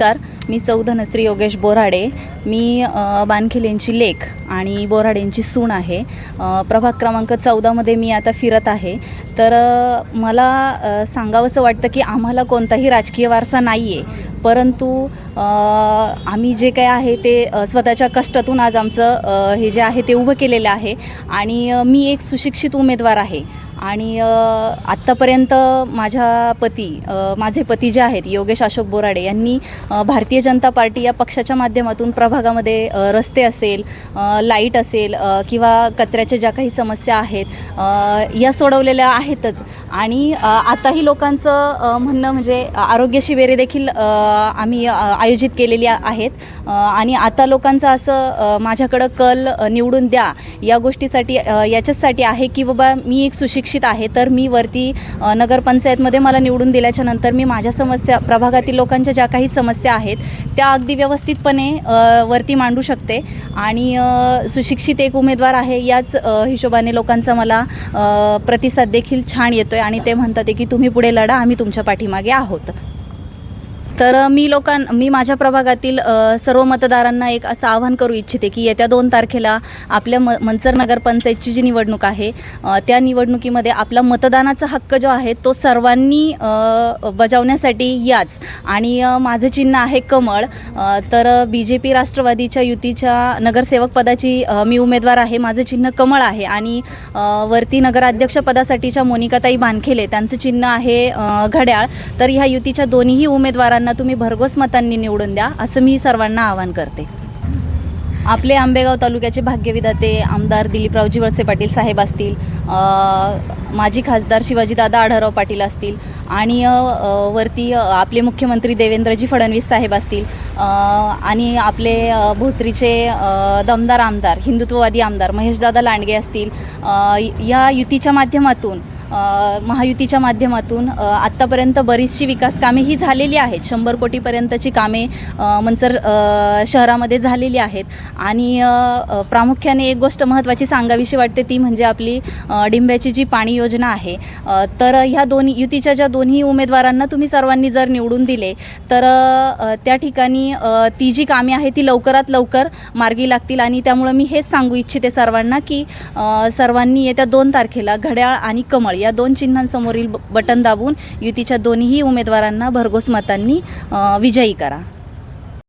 नमस्कार. मी चौधनश्री योगेश बोराडे. मी बानखिलेंची लेख आणि बोराडेंची सून आहे. प्रभाग क्रमांक चौदामध्ये मी आता फिरत आहे. तर मला सांगावंसं वाटतं की आम्हाला कोणताही राजकीय वारसा नाही आहे परंतु आम्ही जे काय आहे ते स्वतःच्या कष्टातून आज आमचं हे जे आहे ते उभं केलेलं आहे. आणि मी एक सुशिक्षित उमेदवार आहे. आणि आत्तापर्यंत माझ्या पती माझे पती जे आहेत योगेश अशोक बोराडे यांनी भारतीय जनता पार्टी या पक्षाच्या माध्यमातून प्रभागामध्ये रस्ते असेल लाइट असेल किंवा कचऱ्याच्या ज्या काही समस्या आहेत या सोडवलेल्या आहेतच. आणि आताही लोकांचं म्हणणं म्हणजे आरोग्य शिबिरे देखील आम्ही आयोजित केलेली आहेत. आणि आता लोकांचं असं माझ्याकडं कल निवडून द्या या गोष्टीसाठी याच्याचसाठी आहे की बाबा मी एक सुशिक्षित आहे. तर मी वरती नगरपंचायतमध्ये मला निवडून दिल्याच्या नंतर मी माझ्या समस्या प्रभागातील लोकांच्या ज्या काही समस्या आहेत त्या अगदी व्यवस्थितपणे वरती मांडू शकते. आणि सुशिक्षित एक उमेदवार आहे याच हिशोबाने लोकांचा मला प्रतिसाद देखील छान येतो आहे आणि ते म्हणतात आहे की तुम्ही पुढे लढा आम्ही तुमच्या पाठीमागे आहोत. तर मी लोकां मी माझ्या प्रभागातील सर्व मतदारांना एक असं आवाहन करू इच्छिते की येत्या दोन तारखेला आपल्या म मंचर नगरपंचायतची जी निवडणूक आहे त्या निवडणुकीमध्ये आपला मतदानाचा हक्क जो आहे तो सर्वांनी बजावण्यासाठी याच. आणि माझं चिन्ह आहे कमळ तर बी जे पी राष्ट्रवादीच्या युतीच्या नगरसेवक पदाची मी उमेदवार आहे माझं चिन्ह कमळ आहे. आणि वरती नगराध्यक्षपदासाठीच्या मोनिकाताई बानखेले त्यांचं चिन्ह आहे घड्याळ. तर ह्या युतीच्या दोन्हीही उमेदवारांना तुम्ही भरघोस मतांनी निवडून द्या असं मी सर्वांना आवाहन करते. आपले आंबेगाव तालुक्याचे भाग्यविधाते आमदार दिलीपरावजी वळसे पाटील साहेब असतील माजी खासदार शिवाजीदादा आढळराव पाटील असतील आणि वरती आपले मुख्यमंत्री देवेंद्रजी फडणवीस साहेब असतील आणि आपले भोसरीचे दमदार आमदार हिंदुत्ववादी आमदार महेशदादा लांडगे असतील या युतीच्या माध्यमातून महायुतीच्या माध्यमातून आत्तापर्यंत बरीचशी विकास कामे ही झालेली आहेत. शंभर कोटीपर्यंतची कामे मंचर शहरामध्ये झालेली आहेत. आणि प्रामुख्याने एक गोष्ट महत्त्वाची सांगावीशी वाटते ती म्हणजे आपली डिंब्याची जी पाणी योजना आहे. तर ह्या दोन्ही युतीच्या ज्या दोन्ही उमेदवारांना तुम्ही सर्वांनी जर निवडून दिले तर त्या ठिकाणी ती जी कामे आहे ती लवकरात लवकर मार्गी लागतील. आणि त्यामुळं मी हेच सांगू इच्छिते सर्वांना की सर्वांनी येत्या दोन तारखेला घड्याळ आणि कमळ या दोन चिन्हांसमोरील बटन दाबून युतीच्या दोन्हीही उमेदवारांना भरघोस मतांनी विजयी करा.